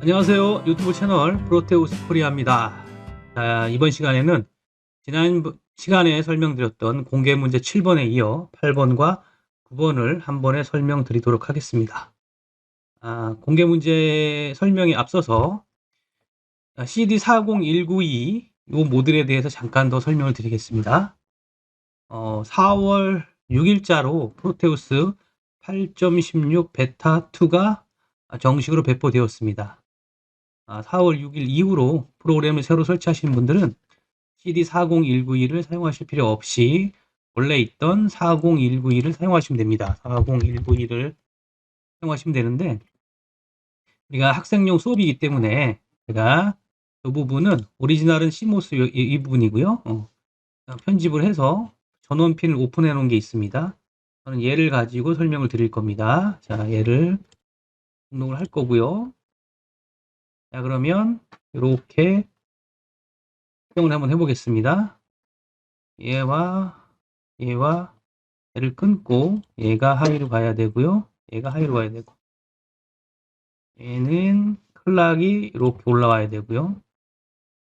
안녕하세요. 유튜브 채널 프로테우스 코리아입니다. 자, 이번 시간에는 지난 시간에 설명드렸던 공개 문제 7번에 이어 8번과 9번을 한 번에 설명드리도록 하겠습니다. 아, 공개 문제 설명에 앞서서 CD40192 이 모듈에 대해서 잠깐 더 설명을 드리겠습니다. 어, 4월 6일자로 프로테우스 8.16 베타 2가 정식으로 배포되었습니다. 4월 아, 6일 이후로 프로그램을 새로 설치하신 분들은 CD40192를 사용하실 필요 없이 원래 있던 40192를 사용하시면 됩니다. 40192를 사용하시면 되는데 우리가 학생용 수업이기 때문에 제가 이 부분은 오리지널은 시모스 이, 이 부분이고요. 어, 편집을 해서 전원핀을 오픈해 놓은 게 있습니다. 저는 얘를 가지고 설명을 드릴 겁니다. 자, 얘를 등록을 할 거고요. 자, 그러면 이렇게 사용을 한번 해보겠습니다. 얘와 얘와 얘를 끊고 얘가 하이로 가야 되고요. 얘가 하이로 가야 되고 얘는 클락이 이렇게 올라와야 되고요.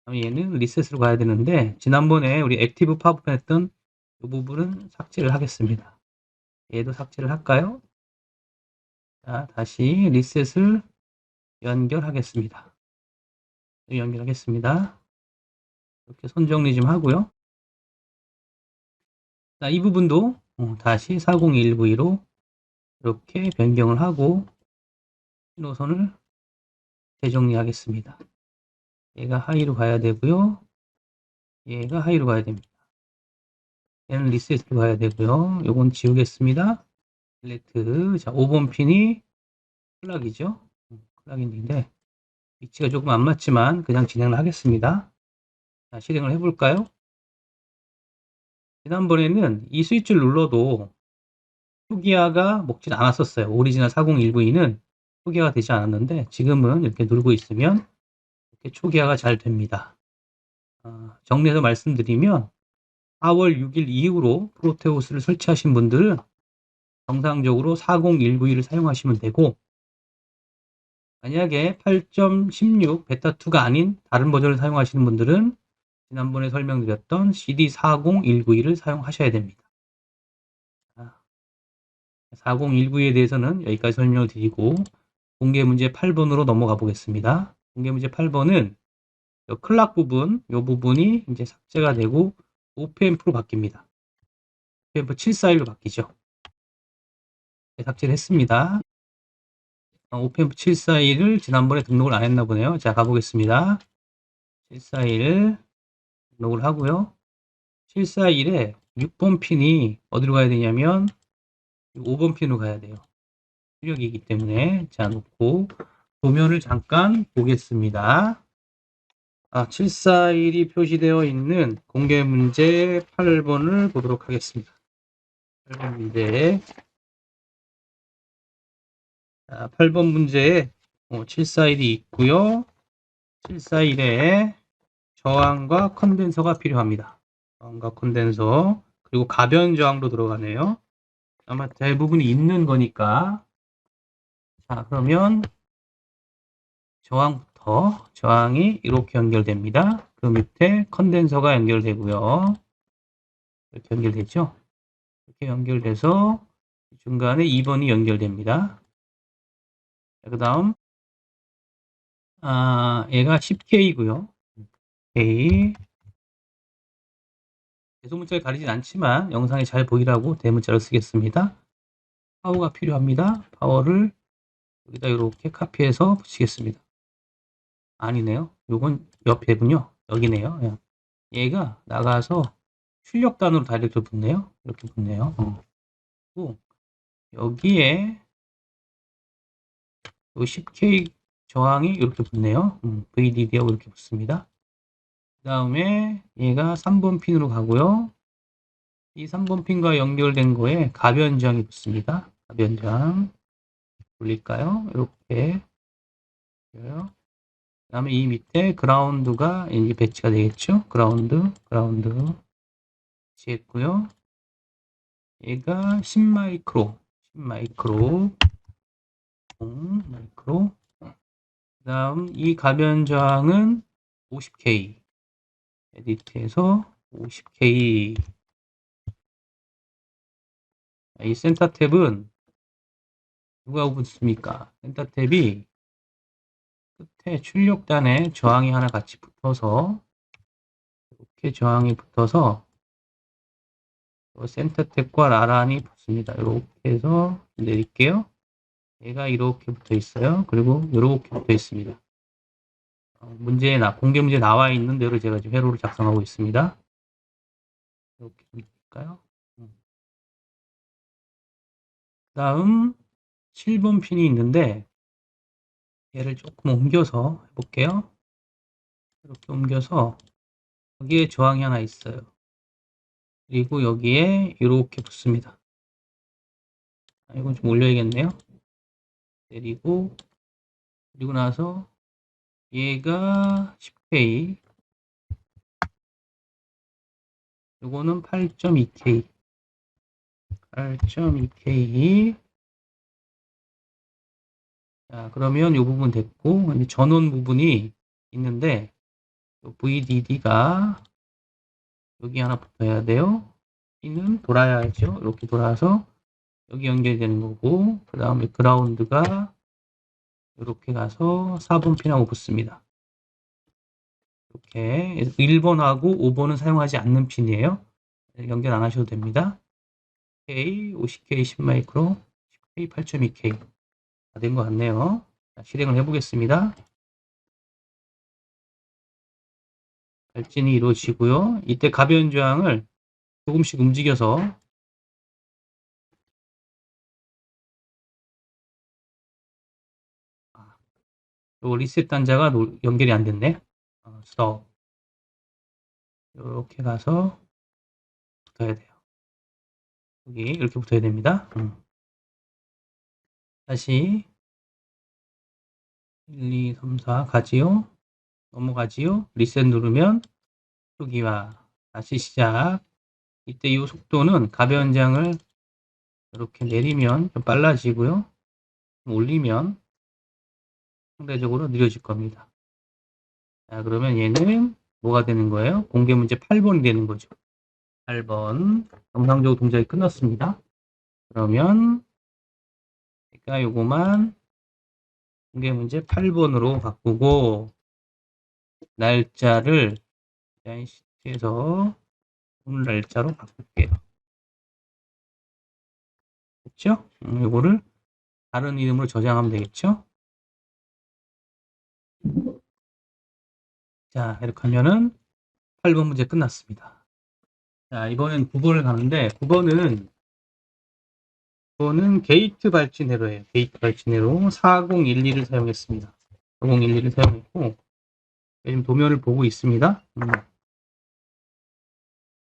얘는 리셋으로 가야 되는데 지난번에 우리 액티브 팝업 했던 이 부분은 삭제를 하겠습니다. 얘도 삭제를 할까요? 자, 다시 리셋을 연결하겠습니다. 연결하겠습니다. 이렇게 손 정리 좀 하고요. 자, 이 부분도 어, 다시 40192로 이렇게 변경을 하고 신호선을 재정리하겠습니다. 얘가 하이로 가야 되고요. 얘가 하이로 가야 됩니다. 얘는 리셋으로 가야 되고요. 요건 지우겠습니다. 딜레트. 자, 5번 핀이 클락이죠. 클락인데 위치가 조금 안 맞지만 그냥 진행을 하겠습니다. 자, 실행을 해볼까요? 지난번에는 이 스위치를 눌러도 초기화가 먹진 않았었어요. 오리지널 40192는 초기화가 되지 않았는데 지금은 이렇게 누르고 있으면 이렇게 초기화가 잘 됩니다. 어, 정리해서 말씀드리면 4월 6일 이후로 프로테우스를 설치하신 분들은 정상적으로 40192를 사용하시면 되고 만약에 8.16 베타2가 아닌 다른 버전을 사용하시는 분들은 지난번에 설명드렸던 CD40192를 사용하셔야 됩니다. 4019에 대해서는 여기까지 설명을 드리고 공개 문제 8번으로 넘어가 보겠습니다. 공개 문제 8번은 클락 부분, 이 부분이 이제 삭제가 되고 OPM프로 바뀝니다. OPM프 741로 바뀌죠. 네, 삭제를 했습니다. 오펜프 741을 지난번에 등록을 안 했나 보네요. 자, 가보겠습니다. 741 등록을 하고요. 741에 6번 핀이 어디로 가야 되냐면 5번 핀으로 가야 돼요. 출력이기 때문에 자 놓고 도면을 잠깐 보겠습니다. 아, 741이 표시되어 있는 공개 문제 8번을 보도록 하겠습니다. 8번 문제 8번 문제에 741이 어, 있고요. 741에 저항과 컨덴서가 필요합니다. 저항과 컨덴서 그리고 가변 저항도 들어가네요. 아마 대부분이 있는 거니까 자 그러면 저항부터 저항이 이렇게 연결됩니다. 그 밑에 컨덴서가 연결되고요. 이렇게 연결되죠. 이렇게 연결돼서 중간에 2번이 연결됩니다. 그 다음 아, 얘가 10K이고요. K 대소문자를 가리진 않지만 영상이 잘 보이라고 대문자를 쓰겠습니다. 파워가 필요합니다. 파워를 여기다 이렇게 카피해서 붙이겠습니다. 아니네요. 요건 옆에군요. 여기네요. 예. 얘가 나가서 출력단으로 다이렉트 붙네요. 이렇게 붙네요. 어. 그리고 여기에 요 10K 저항이 이렇게 붙네요. 음, VDD하고 이렇게 붙습니다. 그 다음에 얘가 3번 핀으로 가고요. 이 3번 핀과 연결된 거에 가변 저항이 붙습니다. 가변 저항 돌릴까요? 이렇게 그 다음에 이 밑에 그라운드가 이제 배치가 되겠죠. 그라운드, 그라운드 배치했고요. 얘가 10마이크로, 10마이크로 마이크로 그 다음 이 가변 저항은 50K 에디트에서 50K 이 센터 탭은 누가 붙습니까? 센터 탭이 끝에 출력단에 저항이 하나 같이 붙어서 이렇게 저항이 붙어서 요 센터 탭과 나란히 붙습니다. 이렇게 해서 내릴게요. 얘가 이렇게 붙어 있어요. 그리고 이렇게 붙어 있습니다. 어, 문제에 나, 공개 문제 나와 있는 대로 제가 지금 회로를 작성하고 있습니다. 이렇게 좀 볼까요? 음. 다음 7번 핀이 있는데 얘를 조금 옮겨서 해볼게요. 이렇게 옮겨서 여기에 저항이 하나 있어요. 그리고 여기에 이렇게 붙습니다. 아, 이건 좀 올려야겠네요. 내리고 그리고 나서 얘가 10K 요거는 8.2K 8.2K 자 그러면 요 부분 됐고 이제 전원 부분이 있는데 VDD가 여기 하나 붙어야 돼요. P는 돌아야죠. 이렇게 돌아서 여기 연결되는 거고 그 다음에 그라운드가 이렇게 가서 4번 핀하고 붙습니다. 이렇게 1번하고 5번은 사용하지 않는 핀이에요. 연결 안 하셔도 됩니다. K, 50K, 10마이크로, 10K, 8.2K 다 된 것 같네요. 자, 실행을 해보겠습니다. 발진이 이루어지고요. 이때 가변 저항을 조금씩 움직여서 요 리셋 단자가 노- 연결이 안 됐네. 어, 스톱. 이렇게 가서 붙어야 돼요. 여기 이렇게 붙어야 됩니다. 음. 다시 1, 2, 3, 4 가지요. 넘어가지요. 리셋 누르면 초기화 다시 시작. 이때 이 속도는 가변장을 이렇게 내리면 좀 빨라지고요. 좀 올리면 상대적으로 느려질 겁니다. 자, 그러면 얘는 뭐가 되는 거예요? 공개 문제 8번이 되는 거죠. 8번. 정상적으로 동작이 끝났습니다. 그러면 제가 요거만 공개 문제 8번으로 바꾸고 날짜를 디자인 시트에서 오늘 날짜로 바꿀게요. 됐죠? 음, 요거를 다른 이름으로 저장하면 되겠죠? 자, 이렇게 하면은 8번 문제 끝났습니다. 자, 이번엔 9번을 가는데 9번은 9번은 게이트 발진 회로예요. 게이트 발진 회로 4012를 사용했습니다. 4012를 사용했고 지금 도면을 보고 있습니다. 음.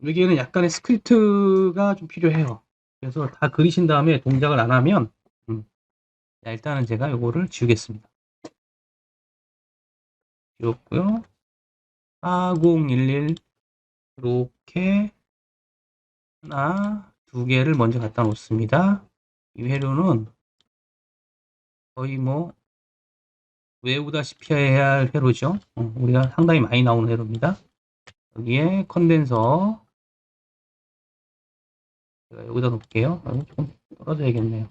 여기에는 약간의 스크립트가 좀 필요해요. 그래서 다 그리신 다음에 동작을 안 하면 음. 자, 일단은 제가 이거를 지우겠습니다. 지웠고요. 4011 이렇게 하나, 두 개를 먼저 갖다 놓습니다. 이 회로는 거의 뭐 외우다시피 해야 할 회로죠. 어, 우리가 상당히 많이 나오는 회로입니다. 여기에 컨덴서 제가 여기다 놓을게요. 어, 조금 떨어져야겠네요.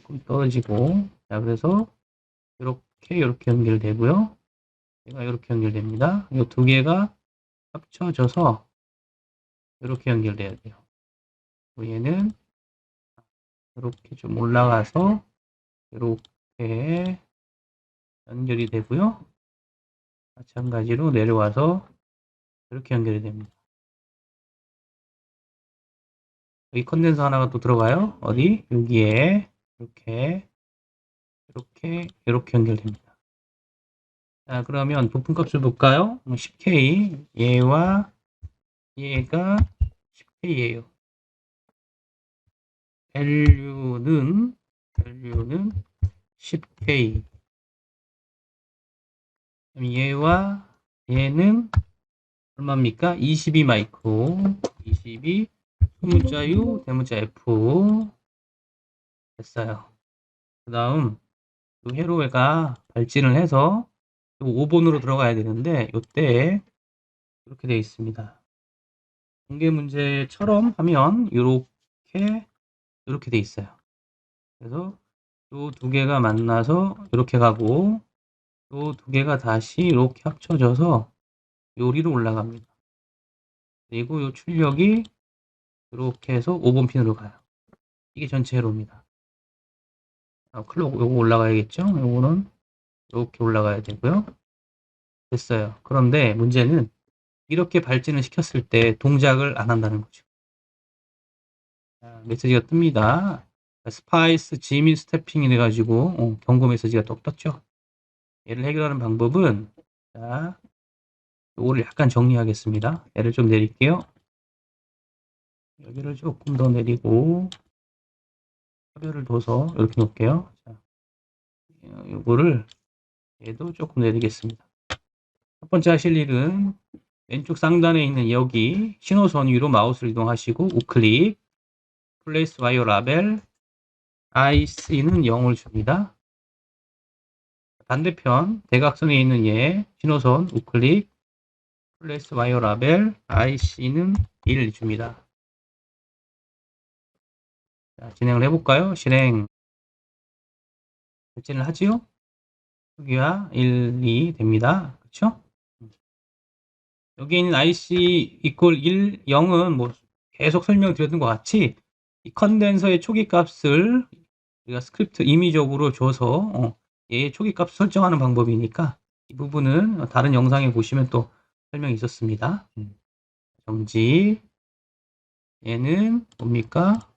조금 떨어지고 자 그래서 이렇게 이렇게 연결되고요. 얘가 이렇게 연결됩니다. 이 두 개가 합쳐져서 이렇게 연결돼야 돼요. 얘는 이렇게 좀 올라가서 이렇게 연결이 되고요. 마찬가지로 내려와서 이렇게 연결이 됩니다. 여기 컨덴서 하나가 또 들어가요. 어디? 여기에 이렇게 이렇게 이렇게 연결됩니다. 자 그러면 부품값을 볼까요? 10K 얘와 얘가 10K예요. value는 value는 10K 그럼 얘와 얘는 얼마입니까? 22 마이크로 22 소문자 U 대문자 F 됐어요. 그 다음 요 회로가 발진을 해서 5번으로 들어가야 되는데 요때 이렇게 되어 있습니다. 공개 문제처럼 하면 이렇게 이렇게 돼 있어요. 그래서 요두 개가 만나서 이렇게 가고 요두 개가 다시 이렇게 합쳐져서 요리로 올라갑니다. 그리고 요 출력이 이렇게 해서 5번 핀으로 가요. 이게 전체 회로입니다. 아, 클록 요거 올라가야겠죠? 요거는 이렇게 올라가야 되고요. 됐어요. 그런데 문제는 이렇게 발진을 시켰을 때 동작을 안 한다는 거죠. 자, 메시지가 뜹니다. 스파이스 지민 스태핑이 돼가지고 어, 경고 메시지가 똑 떴죠. 얘를 해결하는 방법은 자, 요거를 약간 정리하겠습니다. 얘를 좀 내릴게요. 여기를 조금 더 내리고 차별을 둬서 이렇게 놓을게요. 자, 어, 요거를 얘도 조금 내리겠습니다. 첫 번째 하실 일은 왼쪽 상단에 있는 여기 신호선 위로 마우스를 이동하시고 우클릭 플레이스 와이어 라벨 IC는 0을 줍니다. 반대편 대각선에 있는 얘 신호선 우클릭 플레이스 와이어 라벨 IC는 1 줍니다. 자, 진행을 해볼까요? 실행 결제를 하지요? 여기가 1, 2 됩니다. 그렇죠? 여기 있는 IC 이퀄 1, 0은 뭐 계속 설명드렸던 것 같이 이 컨덴서의 초기 값을 우리가 스크립트 임의적으로 줘서 어, 얘의 초기 값 설정하는 방법이니까 이 부분은 다른 영상에 보시면 또 설명이 있었습니다. 음. 정지 얘는 뭡니까?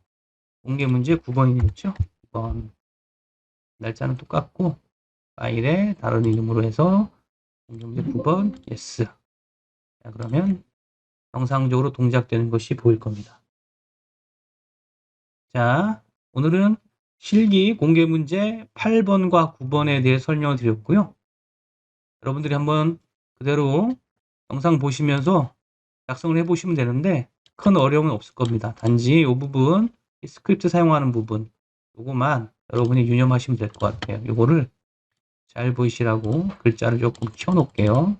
공개 문제 9번이겠죠? 9번 날짜는 똑같고 파일에 다른 이름으로 해서 문제 9번 yes 자, 그러면 정상적으로 동작되는 것이 보일 겁니다. 자, 오늘은 실기 공개 문제 8번과 9번에 대해 설명을 드렸고요. 여러분들이 한번 그대로 영상 보시면서 작성을 해보시면 되는데 큰 어려움은 없을 겁니다. 단지 이 부분, 이 스크립트 사용하는 부분, 요거만 여러분이 유념하시면 될 것 같아요. 요거를 잘 보이시라고 글자를 조금 키워놓을게요.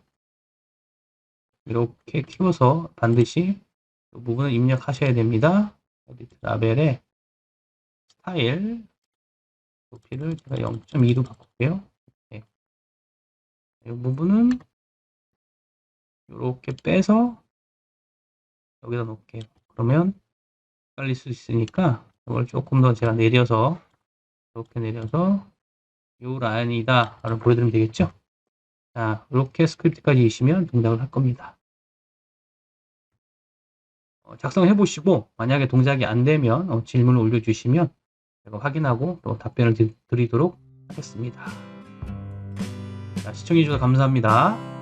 이렇게 키워서 반드시 이 부분을 입력하셔야 됩니다. 에디트 라벨에 스타일 높이를 제가 0.2로 바꿀게요. 네. 이 부분은 이렇게 빼서 여기다 놓을게요. 그러면 헷갈릴 수 있으니까 이걸 조금 더 제가 내려서 이렇게 내려서 이 라인이다 라고 보여드리면 되겠죠? 자, 이렇게 스크립트까지 이시면 동작을 할 겁니다. 어, 작성해 보시고 만약에 동작이 안 되면 어, 질문을 올려주시면 제가 확인하고 또 답변을 드, 드리도록 하겠습니다. 자, 시청해 주셔서 감사합니다.